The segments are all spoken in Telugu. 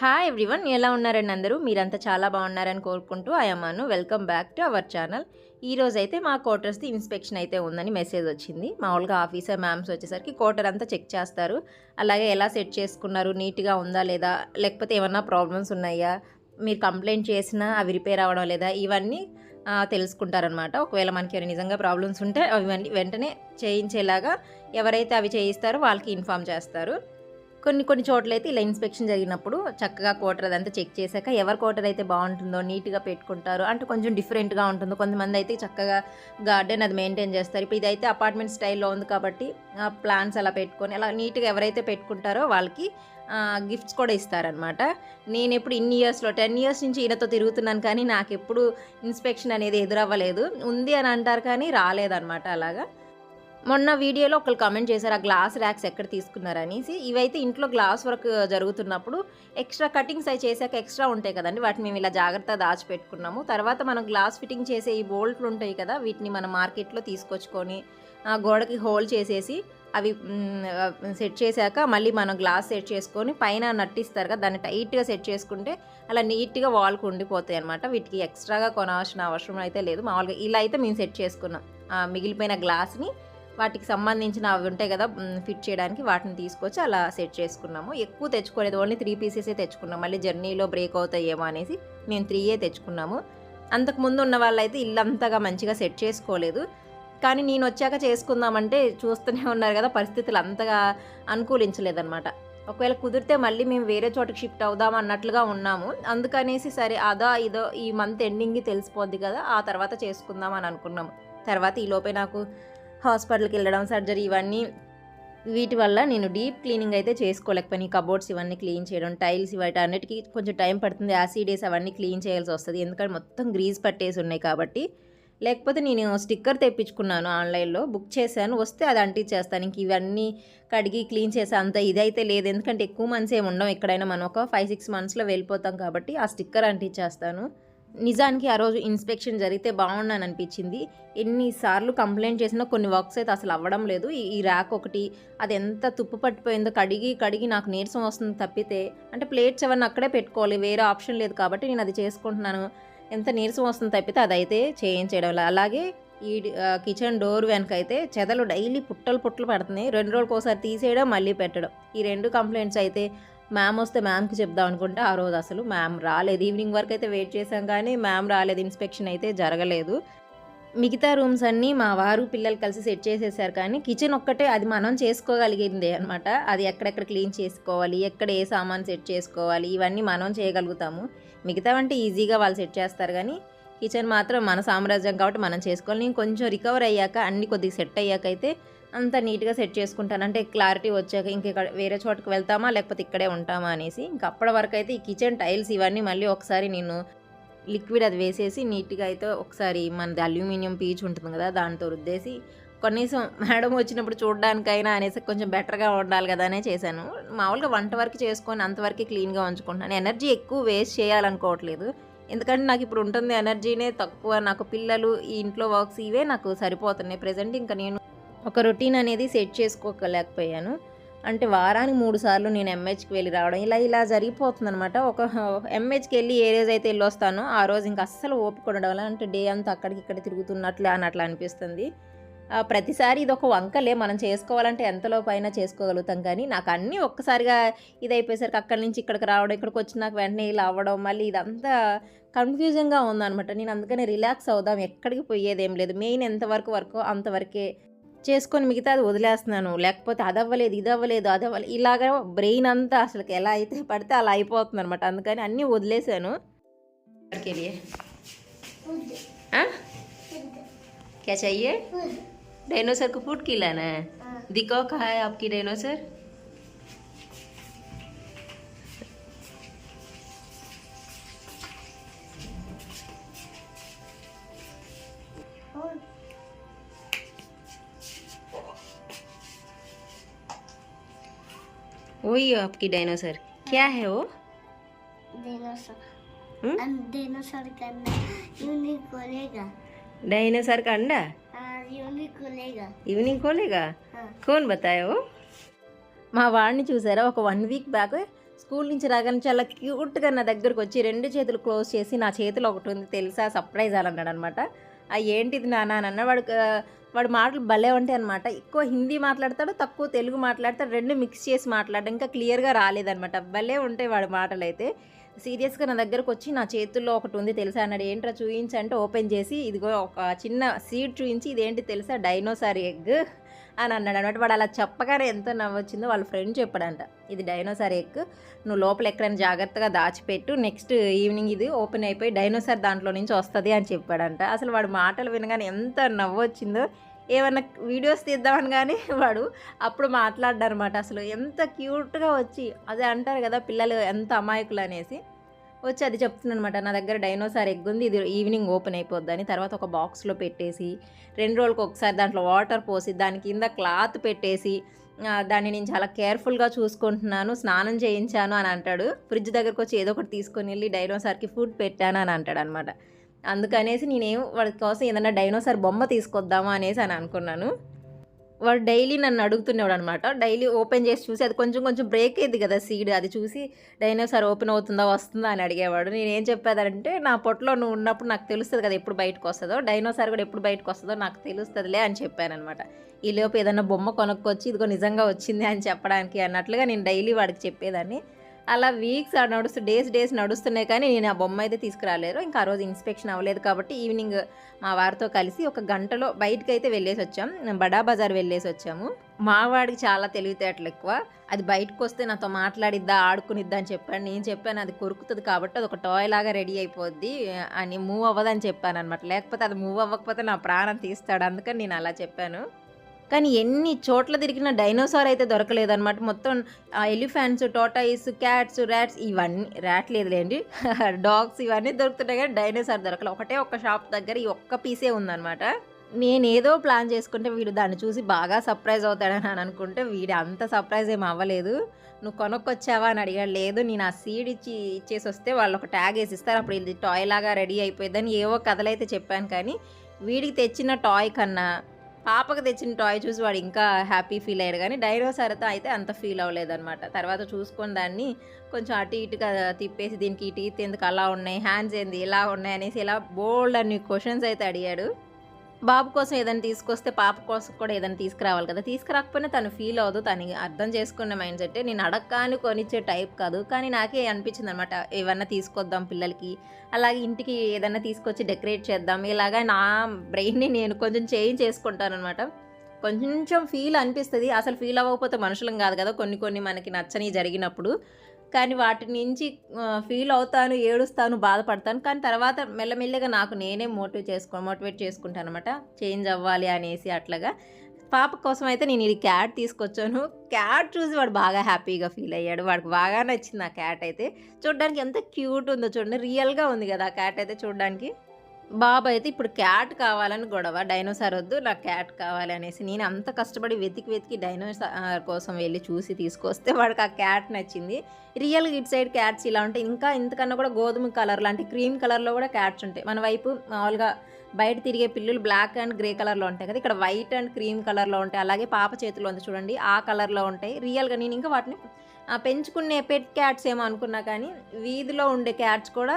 హాయ్ ఎవ్రీవన్ ఎలా ఉన్నారండి అందరూ? మీరంతా చాలా బాగున్నారని కోరుకుంటూ అయ్యమ్మాను welcome back to our channel ఈ రోజైతే అయితే మా క్వార్టర్స్ది ఇన్స్పెక్షన్ అయితే ఉందని మెసేజ్ వచ్చింది. మామూలుగా ఆఫీసర్ మ్యామ్స్ వచ్చేసరికి క్వార్టర్ అంతా చెక్ చేస్తారు. అలాగే ఎలా సెట్ చేసుకున్నారు? నీట్గా ఉందా లేదా? లేకపోతే ఏమన్నా ప్రాబ్లమ్స్ ఉన్నాయా? మీరు కంప్లైంట్ చేసినా అవి రిపేర్ అవ్వడం లేదా? ఇవన్నీ తెలుసుకుంటారనమాట ఒకవేళ మనకి ఏమైనా నిజంగా ప్రాబ్లమ్స్ ఉంటే అవి వెంటనే చేయించేలాగా ఎవరైతే అవి చేయిస్తారో వాళ్ళకి ఇన్ఫామ్ చేస్తారు. కొన్ని కొన్ని చోట్ల అయితే ఇలా ఇన్స్పెక్షన్ జరిగినప్పుడు చక్కగా కోటర్ అదంతా చెక్ చేశాక ఎవరి కోటర్ అయితే బాగుంటుందో నీట్గా పెట్టుకుంటారు అంటే కొంచెం డిఫరెంట్గా ఉంటుంది. కొంతమంది అయితే చక్కగా గార్డెన్ అది మెయింటైన్ చేస్తారు. ఇప్పుడు ఇదైతే అపార్ట్మెంట్ స్టైల్లో ఉంది కాబట్టి ప్లాన్స్ అలా పెట్టుకొని అలా నీట్గా ఎవరైతే పెట్టుకుంటారో వాళ్ళకి గిఫ్ట్స్ కూడా ఇస్తారనమాట నేను ఎప్పుడు ఇన్ని ఇయర్స్లో టెన్ ఇయర్స్ నుంచి ఈయనతో తిరుగుతున్నాను కానీ నాకు ఎప్పుడు ఇన్స్పెక్షన్ అనేది ఎదురవ్వలేదు. ఉంది అని అంటారు కానీ రాలేదన్నమాట అలాగా. మొన్న వీడియోలో ఒకరు కామెంట్ చేశారు ఆ గ్లాస్ ర్యాక్స్ ఎక్కడ తీసుకున్నారు? అనేసి. ఇవైతే ఇంట్లో గ్లాస్ వర్క్ జరుగుతున్నప్పుడు ఎక్స్ట్రా కటింగ్స్ అవి చేశాక ఎక్స్ట్రా ఉంటాయి కదండి. వాటిని మేము ఇలా జాగ్రత్త దాచిపెట్టుకున్నాము. తర్వాత మనం గ్లాస్ ఫిట్టింగ్ చేసే ఈ బోల్ట్లు ఉంటాయి కదా వీటిని మనం మార్కెట్లో తీసుకొచ్చుకొని గోడకి హోల్ చేసేసి అవి సెట్ చేశాక మళ్ళీ మనం గ్లాస్ సెట్ చేసుకొని పైన నట్టిస్తారు కదా దాన్ని టైట్గా సెట్ చేసుకుంటే అలా నీట్గా వాల్కు ఉండిపోతాయి అనమాట వీటికి ఎక్స్ట్రాగా కొనాల్సిన అవసరం అయితే లేదు. మామూలుగా ఇలా అయితే మేము సెట్ చేసుకున్నాం. మిగిలిపోయిన గ్లాస్ని వాటికి సంబంధించిన అవి ఉంటాయి కదా ఫిట్ చేయడానికి వాటిని తీసుకొచ్చి అలా సెట్ చేసుకున్నాము. ఎక్కువ తెచ్చుకోలేదు ఓన్లీ త్రీ పీసెసే తెచ్చుకున్నాం. మళ్ళీ జర్నీలో బ్రేక్ అవుతాయేమో అనేసి మేము త్రీయే తెచ్చుకున్నాము. అంతకు ముందు ఉన్న వాళ్ళైతే ఇల్లు అంతగా మంచిగా సెట్ చేసుకోలేదు. కానీ నేను వచ్చాక చేసుకుందామంటే చూస్తూనే ఉన్నారు కదా పరిస్థితులు అంతగా అనుకూలించలేదన్నమాట. ఒకవేళ కుదిరితే మళ్ళీ మేము వేరే చోటకి షిఫ్ట్ అవుదాం అన్నట్లుగా ఉన్నాము. అందుకనేసి సరే అదా ఇదో ఈ మంత్ ఎండింగ్కి తెలిసిపోద్ది కదా ఆ తర్వాత చేసుకుందాం అని అనుకున్నాము. తర్వాత ఈ లోపే నాకు హాస్పిటల్కి వెళ్ళడం సర్జరీ ఇవన్నీ వీటి వల్ల నేను డీప్ క్లీనింగ్ అయితే చేసుకోలేకపోయినా. ఈ కబోర్డ్స్ ఇవన్నీ క్లీన్ చేయడం టైల్స్ ఇవన్నీ అన్నిటికీ కొంచెం టైం పడుతుంది. యాసిడేస్ అవన్నీ క్లీన్ చేయాల్సి వస్తుంది. ఎందుకంటే మొత్తం గ్రీజ్ పట్టేసి ఉన్నాయి కాబట్టి. లేకపోతే నేను స్టిక్కర్ తెప్పించుకున్నాను ఆన్లైన్లో బుక్ చేశాను. వస్తే అది అంటించేస్తాను. ఇంక ఇవన్నీ కడిగి క్లీన్ చేసే అంత ఇదైతే లేదు. ఎందుకంటే ఎక్కువ మంత్స్ ఏమి ఉండం ఎక్కడైనా మనం ఒక ఫైవ్ సిక్స్ మంత్స్లో వెళ్ళిపోతాం కాబట్టి ఆ స్టిక్కర్ అంటించేస్తాను. నిజానికి ఆ రోజు ఇన్స్పెక్షన్ జరిగితే బాగున్నాను అనిపించింది. ఎన్నిసార్లు కంప్లైంట్ చేసినా కొన్ని వర్క్స్ అయితే అసలు అవ్వడం లేదు. ఈ- ర్యాక్ ఒకటి అది ఎంత తుప్పు పట్టిపోయిందో కడిగి కడిగి నాకు నీరసం వస్తుంది తప్పితే అంటే ప్లేట్స్ ఎవరిని అక్కడే పెట్టుకోవాలి వేరే ఆప్షన్ లేదు కాబట్టి నేను అది చేసుకుంటున్నాను. ఎంత నీరసం వస్తుంది తప్పితే అదైతే చేయించడం లేదు. అలాగే ఈ కిచెన్ డోర్ వెనక అయితే చెదలు డైలీ పుట్టలు పుట్టలు పడుతున్నాయి. రెండు రోజులకోసారి ఒకసారి తీసేయడం మళ్ళీ పెట్టడం. ఈ రెండు కంప్లైంట్స్ అయితే మ్యామ్ వస్తే మ్యామ్కి చెప్దాం అనుకుంటే ఆ రోజు అసలు మ్యామ్ రాలేదు. ఈవినింగ్ వరకు అయితే వెయిట్ చేసాం కానీ మ్యామ్ రాలేదు. ఇన్స్పెక్షన్ అయితే జరగలేదు. మిగతా రూమ్స్ అన్నీ మా వారు పిల్లలు కలిసి సెట్ చేసేసారు కానీ కిచెన్ ఒక్కటే అది మనం చేసుకోగలిగిందే అనమాట అది ఎక్కడెక్కడ క్లీన్ చేసుకోవాలి ఎక్కడ ఏ సామాన్ సెట్ చేసుకోవాలి ఇవన్నీ మనం చేయగలుగుతాము. మిగతావంటే ఈజీగా వాళ్ళు సెట్ చేస్తారు కానీ కిచెన్ మాత్రం మన సామ్రాజ్యం కాబట్టి మనం చేసుకోవాలి. నేను కొంచెం రికవర్ అయ్యాక అన్ని కొద్దిగా సెట్ అయ్యాక అయితే అంత నీట్గా సెట్ చేసుకుంటాను. అంటే క్లారిటీ వచ్చాక ఇంకెక్కడ వేరే చోటకి వెళ్తామా? లేకపోతే ఇక్కడే ఉంటామా? అనేసి ఇంక అప్పటి వరకు అయితే ఈ కిచెన్ టైల్స్ ఇవన్నీ మళ్ళీ ఒకసారి నేను లిక్విడ్ అది వేసేసి నీట్గా అయితే ఒకసారి మనది అల్యూమినియం పీచ్ ఉంటుంది కదా దాంతో రుద్దేసి కనీసం మేడం వచ్చినప్పుడు చూడడానికైనా అనేసి కొంచెం బెటర్గా ఉండాలి కదా అనే చేశాను. మామూలుగా వంట వరకు చేసుకొని అంతవరకు క్లీన్గా ఉంచుకుంటున్నాను. ఎనర్జీ ఎక్కువ వేస్ట్ చేయాలనుకోవట్లేదు. ఎందుకంటే నాకు ఇప్పుడు ఉంటుంది ఎనర్జీనే తక్కువ. నాకు పిల్లలు ఈ ఇంట్లో వర్క్స్ ఇవే నాకు సరిపోతున్నాయి. ప్రజెంట్ ఇంకా నేను ఒక రొటీన్ అనేది సెట్ చేసుకోలేకపోయాను అంటే వారానికి మూడు సార్లు నేను ఎంహెచ్కి వెళ్ళి రావడం ఇలా ఇలా జరిగిపోతుంది అనమాట ఒక ఎంహెచ్కి వెళ్ళి ఏ రోజు అయితే వెళ్ళి వస్తానో ఆ రోజు ఇంకా అస్సలు ఓపిక ఉండడం వల్ల అంటే డే అంతా అక్కడికి ఇక్కడ తిరుగుతున్నట్లు అన్నట్లు అనిపిస్తుంది. ప్రతిసారి ఇది ఒక వంకలే. మనం చేసుకోవాలంటే ఎంతలో పైన చేసుకోగలుగుతాం కానీ నాకు అన్నీ ఒక్కసారిగా ఇది అయిపోయేసరికి అక్కడి నుంచి ఇక్కడికి రావడం ఇక్కడికి వచ్చి నాకు వెంటనే ఇలా అవ్వడం మళ్ళీ ఇదంతా కన్ఫ్యూజన్గా ఉందనమాట నేను అందుకనే రిలాక్స్ అవుదాం. ఎక్కడికి పోయేది ఏం లేదు. మెయిన్ ఎంతవరకు వరకు అంతవరకే చేసుకొని మిగతా అది వదిలేస్తున్నాను లేకపోతే అది అవ్వలేదు ఇది అవ్వలేదు అది అవ్వలేదు ఇలాగ బ్రెయిన్ అంతా అసలు ఎలా అయితే పడితే అలా అయిపోతుంది అనమాట అందుకని అన్నీ వదిలేశాను के लिए हाँ क्या चाहिए डायनोसर को फूड खिलाना है दिखाओ कहाँ है आपकी डायनोसर वही है आपकी डायनोसर क्या है वो डायनासोर हम्म? डायनासोर करना यूनिक खोलेगा डायनासोर का अंडा हाँ यूनिक खोलेगा ఈవినింగ్ కోలేగా हाँ కోన్ బతాయో మా వాడిని చూసారా ఒక వన్ వీక్ బ్యాక్ స్కూల్ నుంచి రాగానే చాలా క్యూట్గా నా దగ్గరకు వచ్చి రెండు చేతులు క్లోజ్ చేసి నా చేతిలో ఒకటి ఉంది తెలుసా సర్ప్రైజ్ అని అన్నాడు అనమాట ఆ ఏంటిది నాన్న అని అన్న వాడు ఆ, వాడు మాటలు భలే ఉంటాయి అనమాట ఎక్కువ హిందీ మాట్లాడతాడు తక్కువ తెలుగు మాట్లాడతాడు రెండు మిక్స్ చేసి మాట్లాడడం ఇంకా క్లియర్గా రాలేదనమాట భలే ఉంటాయి వాడి మాటలు అయితే సీరియస్గా నా దగ్గరకు వచ్చి నా చేతుల్లో ఒకటి ఉంది తెలుసా? అన్నాడు ఏంట్రా చూయించంటే ఓపెన్ చేసి ఇదిగో ఒక చిన్న సీడ్ చూయించి ఇదేంటి తెలుసా? Dinosaur egg. అని అన్నాడు అనమాట. వాడు అలా చెప్పగానే ఎంత నవ్వొచ్చిందో. వాళ్ళ ఫ్రెండ్ చెప్పాడంట ఇది డైనోసార్ ఎగ్ నువ్వు లోపల ఎక్కడైనా జాగ్రత్తగా దాచిపెట్టు నెక్స్ట్ ఈవినింగ్ ఇది ఓపెన్ అయిపోయి డైనోసార్ దాంట్లో నుంచి వస్తుంది అని చెప్పాడంట. అసలు వాడు మాటలు వినగానే ఎంత నవ్వొచ్చిందో. ఏమన్నా వీడియోస్ తీద్దామని కానీ వాడు అప్పుడు మాట్లాడ్డారనమాట అసలు ఎంత క్యూట్గా వచ్చి అదే అంటారు కదా పిల్లలు ఎంత అమాయకులు అనేసి. వచ్చి అది చెప్తున్నానమాట నా దగ్గర డైనోసార్ ఎగ్ ఉంది ఇది ఈవినింగ్ ఓపెన్ అయిపోద్దని తర్వాత ఒక బాక్స్లో పెట్టేసి రెండు రోజులకు ఒకసారి దాంట్లో వాటర్ పోసి దాని కింద క్లాత్ పెట్టేసి దాన్ని నేను చాలా కేర్ఫుల్గా చూసుకుంటున్నాను స్నానం చేయించాను అని అంటాడు. ఫ్రిడ్జ్ దగ్గరకు వచ్చి ఏదో ఒకటి తీసుకొని వెళ్ళి డైనోసార్కి ఫుడ్ పెట్టాను అని అంటాడు అనమాట అందుకనేసి నేనేం వాడి కోసం ఏదైనా డైనోసార్ బొమ్మ తీసుకొద్దామా అనేసి అని అనుకున్నాను. వాడు డైలీ నన్ను అడుగుతున్నాడు అనమాట డైలీ ఓపెన్ చేసి చూసి అది కొంచెం కొంచెం బ్రేక్ అయింది కదా సీడ్ అది చూసి డైనోసార్ ఓపెన్ అవుతుందా వస్తుందా అని అడిగేవాడు. నేను ఏం చెప్పేదంటే నా పొట్టలో నువ్వు ఉన్నప్పుడు నాకు తెలుస్తుంది కదా ఎప్పుడు బయటకు వస్తుందో డైనోసార్ కూడా ఎప్పుడు బయటకు వస్తుందో నాకు తెలుస్తుందిలే అని చెప్పాను అనమాట ఈ లోపు ఏదైనా బొమ్మ కొనుక్కొచ్చి ఇదిగో నిజంగా వచ్చింది అని చెప్పడానికి అన్నట్లుగా నేను డైలీ వాడికి చెప్పేదాన్ని. అలా వీక్స్ నడుస్తూ డేస్ డేస్ నడుస్తున్నాయి కానీ నేను ఆ బొమ్మ అయితే తీసుకురాలేరు. ఇంకా ఆ రోజు ఇన్స్పెక్షన్ అవ్వలేదు కాబట్టి ఈవినింగ్ మా వారితో కలిసి ఒక గంటలో బయటకు అయితే వెళ్ళేసి వచ్చాం బడా బజార్ వెళ్ళేసి వచ్చాము మా వాడికి చాలా తెలివితేటలు ఎక్కువ. అది బయటకు వస్తే నాతో మాట్లాడిద్దా ఆడుకునిద్దా అని చెప్పాను నేను చెప్పాను అది కొరుకుతుంది కాబట్టి అది ఒక టాయ్ లాగా రెడీ అయిపోద్ది అని మూవ్ అవ్వదని చెప్పాను అనమాట లేకపోతే అది మూవ్ అవ్వకపోతే నా ప్రాణం తీస్తాడు. అందుకని నేను అలా చెప్పాను. కానీ ఎన్ని చోట్ల తిరిగిన డైనోసార్ అయితే దొరకలేదన్నమాట. మొత్తం ఎలిఫెంట్స్ టోటైస్ క్యాట్స్ ర్యాట్స్ ఇవన్నీ ర్యాట్ లేదులేండి. డాగ్స్ ఇవన్నీ దొరుకుతున్నాయి కానీ డైనోసార్ దొరకలేదు ఒకటే ఒక్క షాప్ దగ్గర ఈ ఒక్క పీసే ఉందన్నమాట. నేనేదో ప్లాన్ చేసుకుంటే వీడు దాన్ని చూసి బాగా సర్ప్రైజ్ అవుతాడని అని అనుకుంటే వీడు అంత సర్ప్రైజ్ ఏం అవ్వలేదు. నువ్వు కొనుక్కొచ్చావా? అని అడిగాడు. లేదు నేను ఆ సీడ్ ఇచ్చి ఇచ్చేసి వస్తే వాళ్ళు ఒక ట్యాగ్ వేసి ఇస్తారు అప్పుడు ఇది టాయ్ లాగా రెడీ అయిపోయిందని ఏవో కథలైతే చెప్పాను కానీ వీడికి తెచ్చిన టాయ్ కన్నా పాపకు తెచ్చిన టాయ్ చూసి వాడు ఇంకా హ్యాపీ ఫీల్ అయ్యాడు. కానీ డైనోసార్తో అయితే అంత ఫీల్ అవ్వలేదన్నమాట. తర్వాత చూసుకొని దాన్ని కొంచెం అటు ఇటుగా తిప్పేసి దీనికి ఇటు ఇటు ఎందుకు అలా ఉన్నాయి హ్యాండ్స్ ఏంది ఇలా ఉన్నాయి అనేసి ఇలా బోల్డ్ అన్ని క్వశ్చన్స్ అయితే అడిగాడు. బాబు కోసం ఏదైనా తీసుకొస్తే పాప కోసం కూడా ఏదైనా తీసుకురావాలి కదా. తీసుకురాకపోయినా తను ఫీల్ అవ్వదు. తను అర్థం చేసుకున్న మైండ్ సెట్ నేను అడగగానే కొనిచ్చే టైప్ కాదు. కానీ నాకే అనిపించింది అనమాట ఏమన్నా తీసుకొద్దాం పిల్లలకి. అలాగే ఇంటికి ఏదైనా తీసుకొచ్చి డెకరేట్ చేద్దాం. ఇలాగా నా బ్రెయిన్ని నేను కొంచెం చేంజ్ చేసుకుంటాను అనమాట కొంచెం ఫీల్ అనిపిస్తుంది. అసలు ఫీల్ అవ్వకపోతే మనుషులం కాదు కదా. కొన్ని కొన్ని మనకి నచ్చని జరిగినప్పుడు. కానీ వాటి నుంచి ఫీల్ అవుతాను ఏడుస్తాను బాధపడతాను. కానీ తర్వాత మెల్లమెల్లగా నాకు నేనే మోటివ్ చేసుకో మోటివేట్ చేసుకుంటాను అనమాట చేంజ్ అవ్వాలి అనేసి అట్లాగా. పాప కోసం అయితే నేను ఇది క్యాట్ తీసుకొచ్చాను. క్యాట్ చూసి వాడు బాగా హ్యాపీగా ఫీల్ అయ్యాడు. వాడికి బాగా నచ్చింది ఆ క్యాట్ అయితే. చూడడానికి ఎంత క్యూట్ ఉందో చూడండి. రియల్గా ఉంది కదా ఆ క్యాట్ అయితే చూడడానికి. బాబు అయితే ఇప్పుడు క్యాట్ కావాలని గొడవ డైనోసార్ వద్దు నాకు క్యాట్ కావాలి అనేసి. నేను అంత కష్టపడి వెతికి వెతికి డైనోసార్ కోసం వెళ్ళి చూసి తీసుకొస్తే వాడికి ఆ క్యాట్ నచ్చింది. రియల్గా ఇటు సైడ్ క్యాట్స్ ఇలా ఉంటాయి. ఇంకా ఇంతకన్నా కూడా గోధుమ కలర్ లాంటి క్రీమ్ కలర్లో కూడా క్యాట్స్ ఉంటాయి. మన వైపు మామూలుగా బయట తిరిగే పిల్లులు బ్లాక్ అండ్ గ్రే కలర్లో ఉంటాయి కదా. ఇక్కడ వైట్ అండ్ క్రీమ్ కలర్లో ఉంటాయి. అలాగే పాప చేతిలో ఉంది చూడండి ఆ కలర్లో ఉంటాయి. రియల్గా నేను ఇంకా వాటిని పెంచుకునే పెట్ క్యాట్స్ ఏమో అనుకున్నా కానీ వీధిలో ఉండే క్యాట్స్ కూడా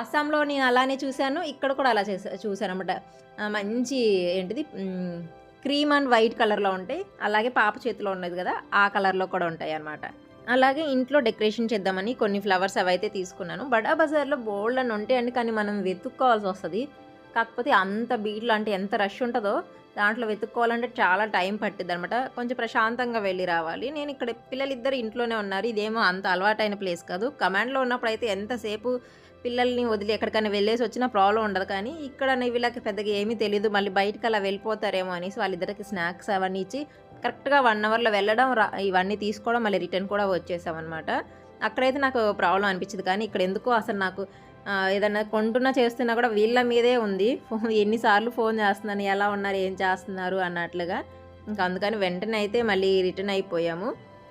అస్సాంలో నేను అలానే చూశాను ఇక్కడ కూడా అలా చేసా చూశాను అనమాట మంచి ఏంటిది క్రీమ్ అండ్ వైట్ కలర్లో ఉంటాయి అలాగే పాప చేతిలో ఉన్నది కదా ఆ కలర్లో కూడా ఉంటాయి అన్నమాట. అలాగే ఇంట్లో డెకరేషన్ చేద్దామని కొన్ని ఫ్లవర్స్ అవైతే తీసుకున్నాను. బడా బజార్లో బోల్డ్ అని ఉంటాయండి కానీ మనం వెతుక్కోవాల్సి వస్తుంది. కాకపోతే అంత బీట్లు అంటే ఎంత రష్ ఉంటుందో దాంట్లో వెతుక్కోవాలంటే చాలా టైం పట్టింది అనమాట కొంచెం ప్రశాంతంగా వెళ్ళి రావాలి. నేను ఇక్కడ పిల్లలిద్దరు ఇంట్లోనే ఉన్నారు. ఇదేమో అంత అలవాటైన ప్లేస్ కాదు. కమాండ్లో ఉన్నప్పుడు అయితే ఎంతసేపు పిల్లల్ని వదిలి ఎక్కడికైనా వెళ్ళేసి వచ్చినా ప్రాబ్లం ఉండదు. కానీ ఇక్కడ వీళ్ళకి పెద్దగా ఏమీ తెలియదు మళ్ళీ బయటకు అలా వెళ్ళిపోతారేమో అనేసి వాళ్ళిద్దరికి స్నాక్స్ అవన్నీ ఇచ్చి కరెక్ట్గా వన్ అవర్లో వెళ్ళడం ఇవన్నీ తీసుకోవడం మళ్ళీ రిటర్న్ కూడా వచ్చేసామన్నమాట. అక్కడైతే నాకు ప్రాబ్లం అనిపించింది. కానీ ఇక్కడ ఎందుకో అసలు నాకు ఏదన్నా ఏదైనా కొంటున్నా చేస్తున్నా కూడా వీళ్ళ మీదే ఉంది. ఫోన్ ఎన్నిసార్లు ఫోన్ చేస్తున్నాను ఎలా ఉన్నారు ఏం చేస్తున్నారు అన్నట్లుగా. ఇంకా అందుకని వెంటనే అయితే మళ్ళీ రిటర్న్ అయిపోయాము.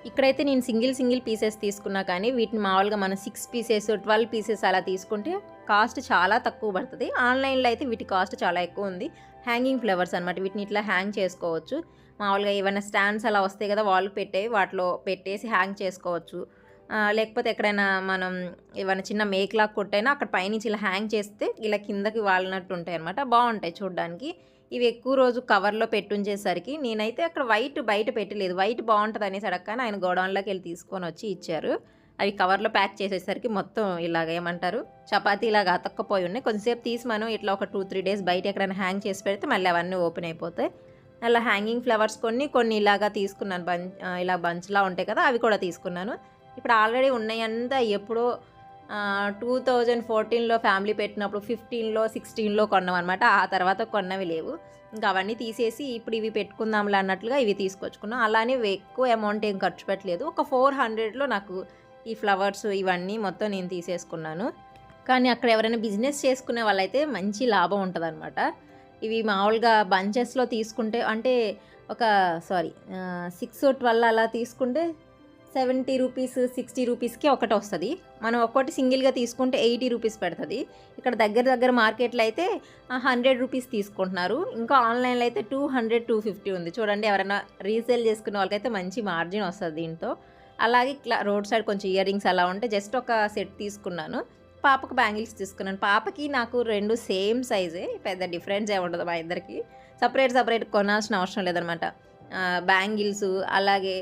ఇక్కడైతే నేను సింగిల్ సింగిల్ పీసెస్ తీసుకున్నా కానీ వీటిని మామూలుగా మనం సిక్స్ పీసెస్ ట్వెల్వ్ పీసెస్ అలా తీసుకుంటే కాస్ట్ చాలా తక్కువ పడుతుంది. ఆన్లైన్లో అయితే వీటి కాస్ట్ చాలా ఎక్కువ ఉంది. హ్యాంగింగ్ ఫ్లవర్స్ అనమాట వీటిని ఇట్లా హ్యాంగ్ చేసుకోవచ్చు. మామూలుగా ఏమైనా స్టాండ్స్ అలా వస్తాయి కదా వాళ్ళు పెట్టేవి వాటిలో పెట్టేసి హ్యాంగ్ చేసుకోవచ్చు. లేకపోతే ఎక్కడైనా మనం ఏమైనా చిన్న మేక్లాక్ కొట్టైనా అక్కడ పైనుంచి ఇలా హ్యాంగ్ చేస్తే ఇలా కిందకి వాలినట్టు ఉంటాయి అనమాట బాగుంటాయి చూడడానికి. ఇవి ఎక్కువ రోజు కవర్లో పెట్టుంచేసరికి నేనైతే అక్కడ వైట్ బయట పెట్టలేదు. వైట్ బాగుంటుంది అనేసి అడగని ఆయన గోడౌన్లోకి వెళ్ళి తీసుకొని వచ్చి ఇచ్చారు. అవి కవర్లో ప్యాక్ చేసేసరికి మొత్తం ఇలాగ ఏమంటారు? చపాతీ ఇలాగ అతక్కపోయి ఉన్నాయి. కొంచెంసేపు తీసి మనం ఇట్లా ఒక టూ త్రీ డేస్ బయట ఎక్కడైనా హ్యాంగ్ చేసి పెడితే మళ్ళీ అవన్నీ ఓపెన్ అయిపోతాయి. అలా హ్యాంగింగ్ ఫ్లవర్స్ కొన్ని కొన్ని ఇలాగా తీసుకున్నాను. బంచ్ ఇలా బంచ్లా ఉంటాయి కదా అవి కూడా తీసుకున్నాను. ఇప్పుడు ఆల్రెడీ ఉన్నాయంతా ఎప్పుడో టూ థౌజండ్ ఫోర్టీన్లో ఫ్యామిలీ పెట్టినప్పుడు ఫిఫ్టీన్లో సిక్స్టీన్లో కొన్నాం అనమాట ఆ తర్వాత కొన్నవి లేవు. ఇంకా అవన్నీ తీసేసి ఇప్పుడు ఇవి పెట్టుకుందాంలే అన్నట్లుగా ఇవి తీసుకొచ్చుకున్నాం. అలానే ఎక్కువ అమౌంట్ ఏం ఖర్చు పెట్టలేదు. ఒక ఫోర్ హండ్రెడ్లో నాకు ఈ ఫ్లవర్స్ ఇవన్నీ మొత్తం నేను తీసేసుకున్నాను. కానీ అక్కడ ఎవరైనా బిజినెస్ చేసుకునే వాళ్ళైతే మంచి లాభం ఉంటుంది ఇవి మామూలుగా బంచెస్లో తీసుకుంటే అంటే ఒక సారీ సిక్స్ ట్వెల్వ్ అలా తీసుకుంటే సెవెంటీ రూపీస్ సిక్స్టీ రూపీస్కి ఒకటి వస్తుంది. మనం ఒక్కటి సింగిల్గా తీసుకుంటే ఎయిటీ రూపీస్ పెడుతుంది. ఇక్కడ దగ్గర దగ్గర మార్కెట్లో అయితే హండ్రెడ్ రూపీస్ తీసుకుంటున్నారు. ఇంకా ఆన్లైన్లో అయితే టూ హండ్రెడ్ టూ ఫిఫ్టీ ఉంది. చూడండి ఎవరైనా రీసేల్ చేసుకునే వాళ్ళకైతే మంచి మార్జిన్ వస్తుంది దీంతో. అలాగే ఇట్లా రోడ్ సైడ్ కొంచెం ఇయర్ రింగ్స్ అలా ఉంటే జస్ట్ ఒక సెట్ తీసుకున్నాను. పాపకు బ్యాంగిల్స్ తీసుకున్నాను. పాపకి నాకు రెండు సేమ్ సైజే పెద్ద డిఫరెన్స్ ఏమి ఉండదు మా ఇద్దరికి. సపరేట్ సపరేట్ కొనాల్సిన అవసరం లేదనమాట. బ్యాంగిల్స్ అలాగే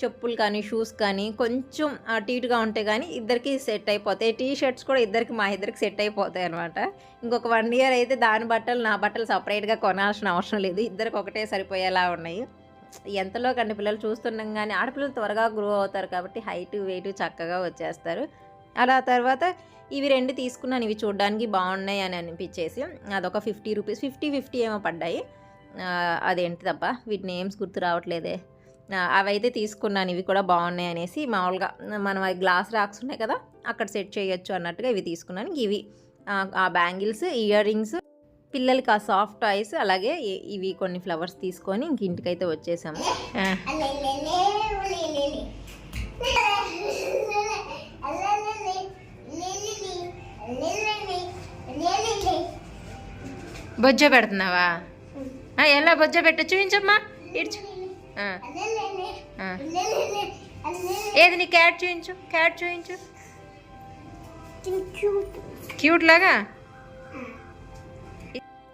చెప్పులు కానీ షూస్ కానీ కొంచెం అటు ఇటుగా ఉంటే కానీ ఇద్దరికి సెట్ అయిపోతాయి. టీ షర్ట్స్ కూడా ఇద్దరికి మా ఇద్దరికి సెట్ అయిపోతాయి అనమాట ఇంకొక వన్ ఇయర్ అయితే దాని బట్టలు నా బట్టలు సపరేట్గా కొనాల్సిన అవసరం లేదు. ఇద్దరికి ఒకటే సరిపోయేలా ఉన్నాయి. ఎంతలో కండి పిల్లలు చూస్తున్నాం కానీ ఆడపిల్లలు త్వరగా గ్రో అవుతారు కాబట్టి హైట్ వెయిట్ చక్కగా వచ్చేస్తారు. అలా తర్వాత ఇవి రెండు తీసుకున్నాను. ఇవి చూడడానికి బాగున్నాయి అని అనిపించేసి అదొక ఫిఫ్టీ రూపీస్ ఫిఫ్టీ ఫిఫ్టీ ఏమో పడ్డాయి. అదేంటి తప్ప వీటి నేమ్స్ గుర్తు రావట్లేదే. అవైతే తీసుకున్నాను ఇవి కూడా బాగున్నాయి అనేసి మామూలుగా మనం అవి గ్లాస్ రాక్స్ ఉన్నాయి కదా అక్కడ సెట్ చేయొచ్చు అన్నట్టుగా ఇవి తీసుకున్నాను. ఇవి ఆ, బ్యాంగిల్స్ ఇయర్ రింగ్స్ పిల్లలకి ఆ సాఫ్ట్ టాయ్స్ అలాగే ఇవి కొన్ని ఫ్లవర్స్ తీసుకొని ఇంక ఇంటికైతే వచ్చేసాము. బొజ్జ పెడుతున్నావా? ఎలా బొజ్జ పెట్ట చూపించమ్మా ఇడ్చు ఏది నీ క్యాట్ చూపించు క్యాట్ చూపించు క్యూట్ లాగా?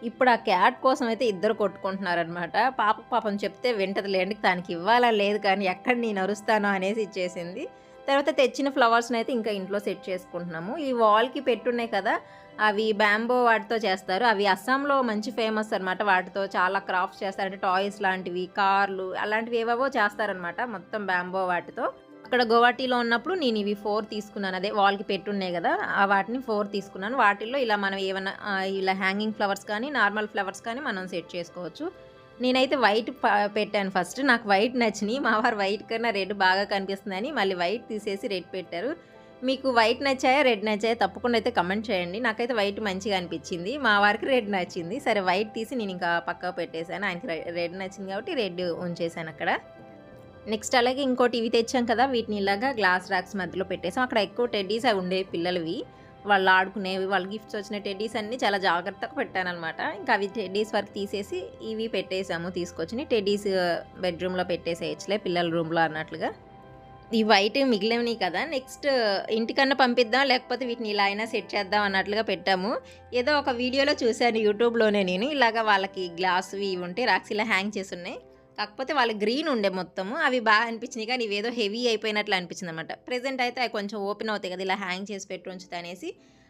ఇప్పుడు ఆ క్యాట్ కోసం అయితే ఇద్దరు కొట్టుకుంటున్నారనమాట పాప పాపం చెప్తే వింటది లేండి దానికి ఇవ్వాలా లేదు కానీ ఎక్కడ నేను అరుస్తానో అనేసి ఇచ్చేసింది. తర్వాత తెచ్చిన ఫ్లవర్స్ని అయితే ఇంకా ఇంట్లో సెట్ చేసుకుంటున్నాము. ఈ వాల్కి పెట్టున్నాయి కదా అవి బ్యాంబో వాటితో చేస్తారు. అవి అస్సాంలో మంచి ఫేమస్ అనమాట వాటితో చాలా క్రాఫ్ట్స్ చేస్తారు. అంటే టాయ్స్ లాంటివి కార్లు అలాంటివి ఏవేవో చేస్తారనమాట మొత్తం బ్యాంబో వాటితో. అక్కడ గోవాటీలో ఉన్నప్పుడు నేను ఇవి ఫోర్ తీసుకున్నాను. అదే వాల్కి పెట్టున్నాయి కదా ఆ వాటిని ఫోర్ తీసుకున్నాను. వాటిల్లో ఇలా మనం ఏమైనా ఇలా హ్యాంగింగ్ ఫ్లవర్స్ కానీ నార్మల్ ఫ్లవర్స్ కానీ మనం సెట్ చేసుకోవచ్చు. నేనైతే వైట్ ప- పెట్టాను ఫస్ట్. నాకు వైట్ నచ్చినాయి. మా వారు వైట్ కన్నా రెడ్ బాగా కనిపిస్తుందని మళ్ళీ వైట్ తీసేసి రెడ్ పెట్టారు. మీకు వైట్ నచ్చాయా రెడ్ నచ్చాయా తప్పకుండా అయితే కమెంట్ చేయండి. నాకైతే వైట్ మంచిగా అనిపించింది. మా వారికి రెడ్ నచ్చింది. సరే వైట్ తీసి నేను ఇంకా పక్క పెట్టేశాను. ఆయనకి రెడ్ నచ్చింది కాబట్టి రెడ్ ఉంచేసాను అక్కడ. నెక్స్ట్ అలాగే ఇంకోటి ఇవి తెచ్చాం కదా వీటిని ఇలాగా గ్లాస్ ర్యాక్స్ మధ్యలో పెట్టేసాం అక్కడ ఎక్కువ టెడ్డీస్ అవి ఉండేవి పిల్లలవి. వాళ్ళు ఆడుకునేవి వాళ్ళ గిఫ్ట్స్ వచ్చిన టెడ్డీస్ అన్ని చాలా జాగ్రత్తగా పెట్టానమాట ఇంకా అవి టెడ్డీస్ వరకు తీసేసి ఇవి పెట్టేసాము తీసుకొచ్చి టెడ్డీస్ బెడ్రూమ్లో పెట్టేసేయచ్చులే పిల్లల రూమ్లో అన్నట్లుగా. ఈ వైట్ మిగిలినవి కదా నెక్స్ట్ ఇంటికన్నా పంపిద్దాం లేకపోతే వీటిని ఇలా అయినా సెట్ చేద్దాం అన్నట్లుగా పెట్టాము. ఏదో ఒక వీడియోలో చూశాను యూట్యూబ్లోనే నేను ఇలాగ వాళ్ళకి గ్లాసువి ఇవి ఉంటే రాక్స్ ఇలా హ్యాంగ్ చేసి ఉన్నాయి కాకపోతే వాళ్ళ గ్రీన్ ఉండే మొత్తము అవి బాగా అనిపించినాయి కానీ ఇవేదో హెవీ అయిపోయినట్లు అనిపించింది అనమాట ప్రెజెంట్ అయితే అవి కొంచెం ఓపెన్ అవుతాయి కదా ఇలా హ్యాంగ్ చేసి పెట్టి ఉంచుతా అనేసి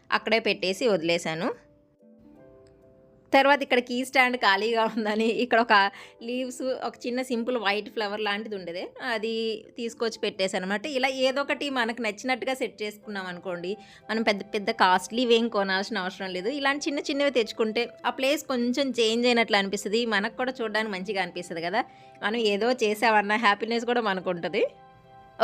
అక్కడే పెట్టేసి వదిలేశాను. తర్వాత ఇక్కడ కీ స్టాండ్ ఖాళీగా ఉందని ఇక్కడ ఒక లీవ్స్ ఒక చిన్న సింపుల్ వైట్ ఫ్లవర్ లాంటిది ఉండేది. అది తీసుకొచ్చి పెట్టేశాను అనమాట ఇలా ఏదో ఒకటి మనకు నచ్చినట్టుగా సెట్ చేసుకున్నాం అనుకోండి మనం పెద్ద పెద్ద కాస్ట్లీవి ఏం కొనాల్సిన అవసరం లేదు. ఇలాంటి చిన్న చిన్నవి తెచ్చుకుంటే ఆ ప్లేస్ కొంచెం చేంజ్ అయినట్లు అనిపిస్తుంది. మనకు కూడా చూడడానికి మంచిగా అనిపిస్తుంది కదా. మనం ఏదో చేసామన్న హ్యాపీనెస్ కూడా మనకు ఉంటుంది.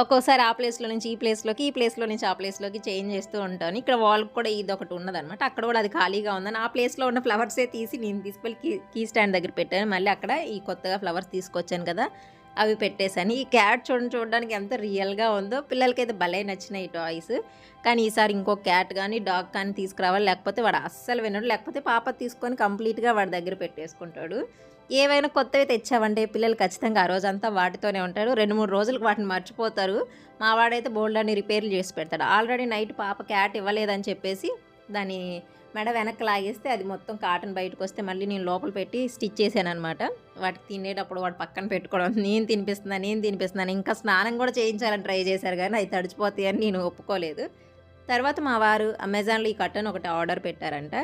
ఒక్కోసారి ఆ ప్లేస్లో నుంచి ఈ ప్లేస్లోకి ఈ ప్లేస్లో నుంచి ఆ ప్లేస్లోకి చేంజ్ చేస్తూ ఉంటాను. ఇక్కడ వాల్కి కూడా ఇది ఒకటి ఉన్నదన్నమాట. అక్కడ కూడా అది ఖాళీగా ఉందని ఆ ప్లేస్లో ఉన్న ఫ్లవర్సే తీసి నేను తీసుకెళ్ళి కీ కీ స్టాండ్ దగ్గర పెట్టాను. మళ్ళీ అక్కడ ఈ కొత్తగా ఫ్లవర్స్ తీసుకొచ్చాను కదా అవి పెట్టేశాను. ఈ క్యాట్ చూడండి చూడడానికి ఎంత రియల్గా ఉందో పిల్లలకైతే భలే నచ్చినాయి టాయ్స్ కానీ ఈసారి ఇంకో క్యాట్ కానీ డాగ్ కానీ తీసుకురావాలి. లేకపోతే వాడు అస్సలు వినడు. లేకపోతే పాప తీసుకొని కంప్లీట్గా వాడి దగ్గర పెట్టేసుకుంటాడు. ఏవైనా కొత్తవి తెచ్చావంటే పిల్లలు ఖచ్చితంగా ఆ రోజంతా వాటితోనే ఉంటారు. రెండు మూడు రోజులకు వాటిని మర్చిపోతారు. మా వాడైతే బోల్డ్ అని రిపేర్లు చేసి పెడతాడు. ఆల్రెడీ నైట్ పాప క్యాట్ ఇవ్వలేదని చెప్పేసి దాని మెడ వెనక్కి లాగేస్తే అది మొత్తం కాటన్ బయటకు వస్తే మళ్ళీ నేను లోపల పెట్టి స్టిచ్ చేశాను అనమాట వాటికి తినేటప్పుడు వాడు పక్కన పెట్టుకోవడం నేను తినిపిస్తున్నాను నేను తినిపిస్తున్నాను ఇంకా స్నానం కూడా చేయించాలని ట్రై చేశారు కానీ అవి తడిచిపోతాయి అని నేను ఒప్పుకోలేదు. తర్వాత మా వారు అమెజాన్లో ఈ కట్టను ఒకటి ఆర్డర్ పెట్టారంట.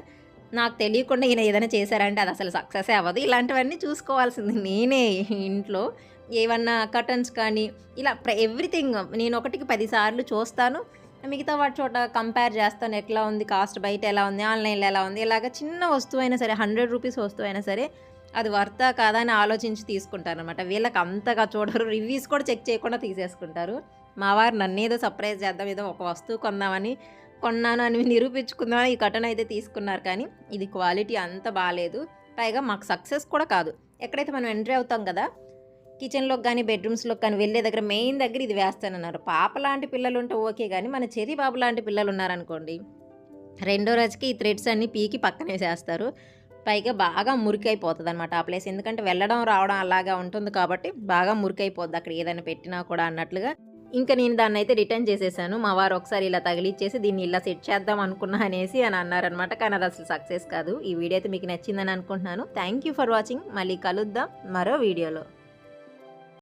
నాకు తెలియకుండా ఈయన ఏదైనా చేశారంటే అది అసలు సక్సెస్ అవ్వదు. ఇలాంటివన్నీ చూసుకోవాల్సింది నేనే ఇంట్లో. ఏమన్నా కర్టన్స్ కానీ ఇలా ఎవ్రీథింగ్. నేను ఒకటికి పదిసార్లు చూస్తాను. మిగతా వాటి చోట కంపేర్ చేస్తాను ఎట్లా ఉంది కాస్ట్ బయట ఎలా ఉంది ఆన్లైన్లో ఎలా ఉంది. ఇలాగ చిన్న వస్తువు అయినా సరే హండ్రెడ్ రూపీస్ వస్తువు అయినా సరే అది వర్తా కాదా అని ఆలోచించి తీసుకుంటారు అనమాట వీళ్ళకి అంతగా చూడరు. రివ్యూస్ కూడా చెక్ చేయకుండా తీసేసుకుంటారు. మా వారు నన్ను ఏదో సర్ప్రైజ్ చేద్దాం ఏదో ఒక వస్తువు కొందామని కొన్నాను అని నిరూపించుకుందాం ఈ కటన్ అయితే తీసుకున్నారు కానీ ఇది క్వాలిటీ అంత బాగాలేదు పైగా మాకు సక్సెస్ కూడా కాదు. ఎక్కడైతే మనం ఎంట్రీ అవుతాం కదా కిచెన్లోకి కానీ బెడ్రూమ్స్లోకి కానీ వెళ్ళే దగ్గర మెయిన్ దగ్గర ఇది వేస్తానన్నారు. పాప లాంటి పిల్లలు ఉంటే ఓకే కానీ మన చెరి బాబు లాంటి పిల్లలు ఉన్నారనుకోండి రెండో రోజుకి ఈ థ్రెడ్స్ అన్ని పీకి పక్కనే చేస్తారు పైగా బాగా మురికైపోతుంది అనమాట ఆ ప్లేస్. ఎందుకంటే వెళ్ళడం రావడం అలాగా ఉంటుంది కాబట్టి బాగా మురికైపోద్ది. అక్కడ ఏదైనా పెట్టినా కూడా అన్నట్లుగా ఇంకా నేను దాన్ని అయితే రిటర్న్ చేసేసాను. మా వారు ఒకసారి ఇలా తగిలిచ్చేసి దీన్ని ఇలా సెట్ చేద్దాం అనుకున్నా అనేసి అని అన్నారనమాట కానీ అది అసలు సక్సెస్ కాదు. ఈ వీడియో అయితే మీకు నచ్చిందని అనుకుంటున్నాను. Thank you for watching. మళ్ళీ కలుద్దాం మరో వీడియోలో.